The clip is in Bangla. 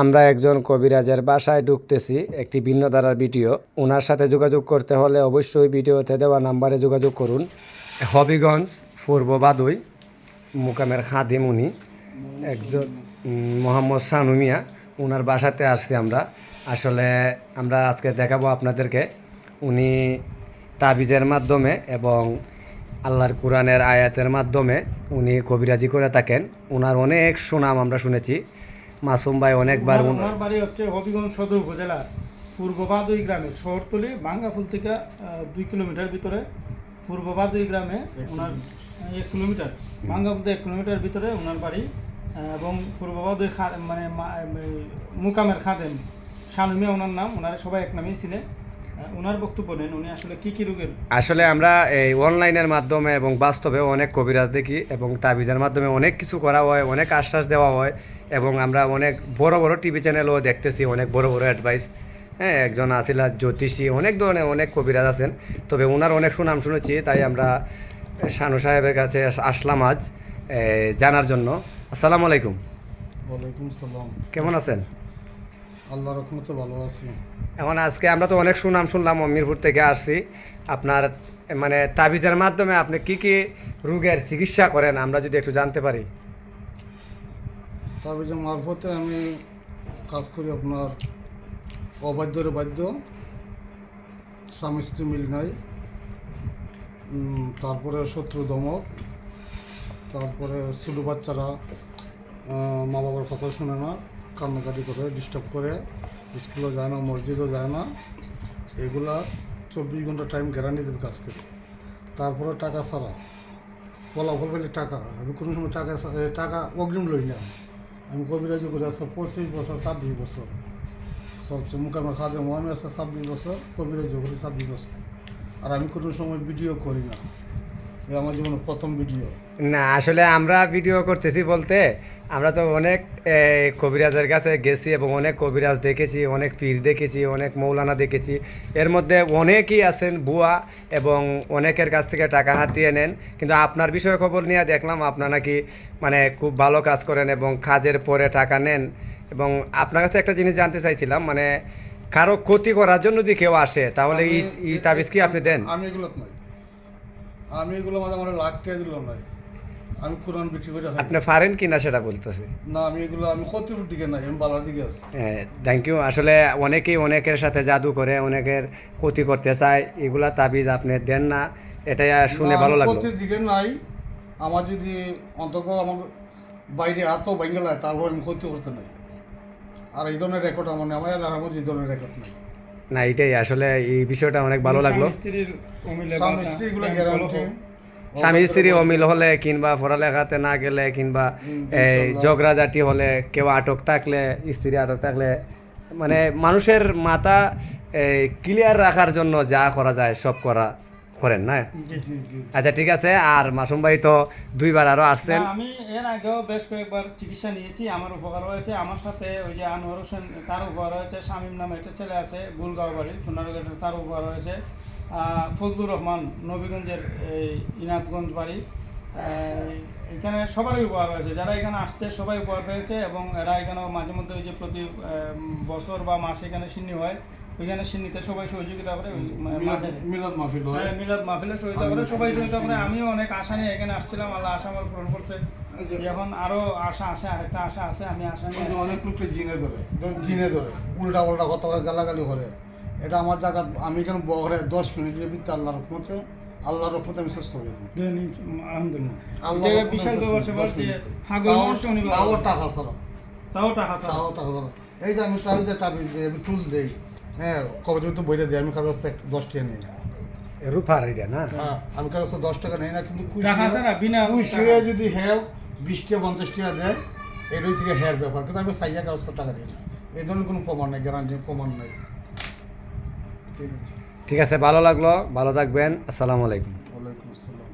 আমরা একজন কবিরাজের বাসায় ঢুকতেছি একটি ভিন্ন ধারার ভিডিও। ওনার সাথে যোগাযোগ করতে হলে অবশ্যই ভিডিওতে দেওয়া নাম্বারে যোগাযোগ করুন। হবিগঞ্জ পূর্ব বাদুই, মুকামের খাদিম উনি, একজন মোহাম্মদ শানু মিয়া। ওনার বাসাতে আসছি আমরা। আসলে আমরা আজকে দেখাবো আপনাদেরকে উনি তাবিজের মাধ্যমে এবং আল্লাহর কোরআনের আয়াতের মাধ্যমে উনি কবিরাজি করে থাকেন। ওনার অনেক সুনাম আমরা শুনেছি। মাসুম ভাই অনেকবার আমার বাড়ি হচ্ছে হবিগঞ্জ সদর উপজেলা পূর্ব বাদুই গ্রামে। শহরতলি বাঙ্গাফুল থেকে আহ, দুই কিলোমিটার ভিতরে। পূর্ব বাদুই গ্রামে ওনার এক কিলোমিটার। বাঙ্গাফুল থেকে এক কিলোমিটার ভিতরে ওনার বাড়ি এবং পূর্ব বাদুই খা- মানে মুকামের খাদেম। শানুমিয়া ওনার নাম ওনারা সবাই এক নামেই ছিলেন ওনার বক্তব্য নেন উনি আসলে কি কি রোগের? আসলে আমরা এই অনলাইনের মাধ্যমে এবং বাস্তবে অনেক কবিরাজ দেখি এবং তাবিজের মাধ্যমে অনেক কিছু করা হয় অনেক আশ্বাস দেওয়া হয় এবং আমরা অনেক বড় বড় টিভি চ্যানেলও দেখতেছি অনেক বড় বড় অ্যাডভাইস হ্যাঁ একজন আসিলা জ্যোতিষী অনেক ধরনের অনেক কবিরাজ আছেন। তবে ওনার অনেক সুনাম শুনেছি তাই আমরা শানু সাহেবের কাছে আসলাম আজ জানার জন্য। আসসালামু আলাইকুম। ওয়ালাইকুম সালাম। কেমন আছেন? আল্লাহ রহমতে ভালো আছি। এখন আজকে আমরা তো অনেক সুনাম শুনলাম মিরপুর থেকে আসছি। আপনার মানে তাবিজের মাধ্যমে আপনি কি কি রোগের চিকিৎসা করেন আমরা যদি একটু জানতে পারি। তবে যে মারফতে আমি কাজ করি আপনার অবাধ্যরে বাধ্য স্বামী স্ত্রী মিল নাই। তারপরে শত্রু দমক তারপরে ছোটো বাচ্চারা মা বাবার কথা শোনে না। কান্নাকাটি করে ডিস্টার্ব করে স্কুলে যায় না, মসজিদও যায় না। এগুলা চব্বিশ ঘণ্টা টাইম গ্যারান্টি দেবে কাজ করি। তারপরে টাকা ছাড়া। ফলাফল পেলে টাকা। আমি কোনো সময় টাকা টাকা অগ্রিম লই না। আমি কবিরাজি করে আসছে পঁচিশ বছর, ছাব্বিশ বছর। চলছে মুখামে খাদে আমি আছে ছাব্বিশ বছর, কবিরাজি করি ছাব্বিশ বছর। আর আমি কোনো সময় ভিডিও করি না। আমার জীবনের প্রথম ভিডিও না, আসলে আমরা ভিডিও করতেছি বলতে আমরা তো অনেক কবিরাজের কাছে গেছি এবং অনেক কবিরাজ দেখেছি অনেক পীর দেখেছি অনেক মৌলানা দেখেছি। এর মধ্যে অনেকেই আছেন বুয়া এবং অনেকের কাছ থেকে টাকা হাতিয়ে নেন। কিন্তু আপনার বিষয়ে খবর নিয়ে দেখলাম আপনার নাকি মানে খুব ভালো কাজ করেন এবং কাজের পরে টাকা নেন। এবং আপনার কাছে একটা জিনিস জানতে চাইছিলাম মানে কারও ক্ষতি করার জন্য যদি কেউ আসে তাহলে এই এই তাবিজ কি আপনি দেন? আমি এগুলো নয়। আমি এগুলো আমার লাখ টাকা দিল নয়। আমি কোরআন বিক্রি করে আপনি পারেন কিনা সেটা বলতেছি। না আমি এগুলো আমি ক্ষতির দিকে নাই আমি বালার দিকে আছি। থ্যাংক ইউ আসলে অনেকেই অনেকের সাথে জাদু করে অনেকের ক্ষতি করতে চায় এগুলা তাবিজ আপনি দেন না এটাই শুনে ভালো লাগল। ক্ষতির দিকে নাই আমার যদি অন্তত আমার বাইরে এত লাগে তারপর আমি ক্ষতি করতে নাই। আর এই ধরনের রেকর্ড আমার নেই আমার এলাকার মধ্যে এই ধরনের রেকর্ড নাই। না এটাই আসলে এই বিষয়টা অনেক ভালো লাগল। স্ত্রীর স্বামী স্ত্রী এগুলো গ্যারান্টি। স্বামী স্ত্রী অমিল হলে কিংবা পড়ালেখাতে না গেলে কিংবা এই। ঝগড়াঝাটি হলে কেউ আটক থাকলে স্ত্রী আটক থাকলে মানে মানুষের মাথা ক্লিয়ার রাখার জন্য যা করা যায় সব করা করেন না? জি, জি, জি। আচ্ছা ঠিক আছে। আর মাসুম ভাই তো দুইবার আরও আসছেন। আমি এর আগেও বেশ কয়েকবার চিকিৎসা নিয়েছি আমার উপকার হয়েছে। আমার সাথে ওই যে আনোয়ার হোসেন তার উপকার হয়েছে শামীম নামে একটা ছেলে আছে গুলগাঁও বাড়ি তার উপকার হয়েছে। ফজলুর রহমান নবীগঞ্জের এই ইনাথগঞ্জ বাড়ি। এখানে সবারই উপকার হয়েছে যারা এখানে আসছে সবাই উপকার পেয়েছে এবং এরা এখানেও মাঝে মধ্যে ওই যে প্রতি বছর বা মাসে এখানে সিন্নি হয়। ওইখানে সিন্নিতে সবাই সহযোগিতা করে মিলাদ- মাহফিল হয়। হ্যাঁ, মিলাদ মাহফিলে সহযোগিতা করে সবাই সহযোগিতা করে। আমিও অনেক আশা নিয়ে এখানে আসছিলাম। আল্লাহ আশা আমার পূরণ করছে। এখন আরও আশা আছে আরেকটা আশা আছে আমি আশা নিয়ে অনেক লোককে জিনে ধরে। জিনে ধরে। উল্টা উল্টা কথা গালাগালি করে। এটা আমার জায়গা আমি এখানে বহরে দশ মিনিটের ভিতরে আল্লাহর রহমতে আল্লাহর রহমতে আমি সুস্থ হয়ে আলহামদুলিল্লাহ। আল্লাহ রহমতে বিশাল সুস্থ ব্যাপার হয়ে। দিয়ে ফাগুন তাও- মাস শনিবার তাও টাকা ছাড়া তাও টাকা ছাড়া তাও টাকা ছাড়া এই যে আমি তাবিজে তাবিজ দিই আমি টুল দিই। হ্যাঁ কবে তো বইটা দিই আমি কারও কাছ থেকে দশ টাকা নিই। না রূপার এটা না? হ্যাঁ আমি কারও কাছ দশ টাকা নিই না কিন্তু টাকা হয়ে- ছাড়া বিনা খুশি যদি হ্যাঁ বিশ টাকা পঞ্চাশ টাকা দেয় এটা হচ্ছে হ্যার ব্যাপার। কিন্তু আমি সাইয়া কারও টাকা দিই না এই ধরনের কোনো প্রমাণ নেই গ্যারান্টি প্রমাণ নেই। ঠিক আছে। ভালো লাগল ভালো থাকবেন আসসালামু আলাইকুম। ওয়ালাইকুম আসসালাম।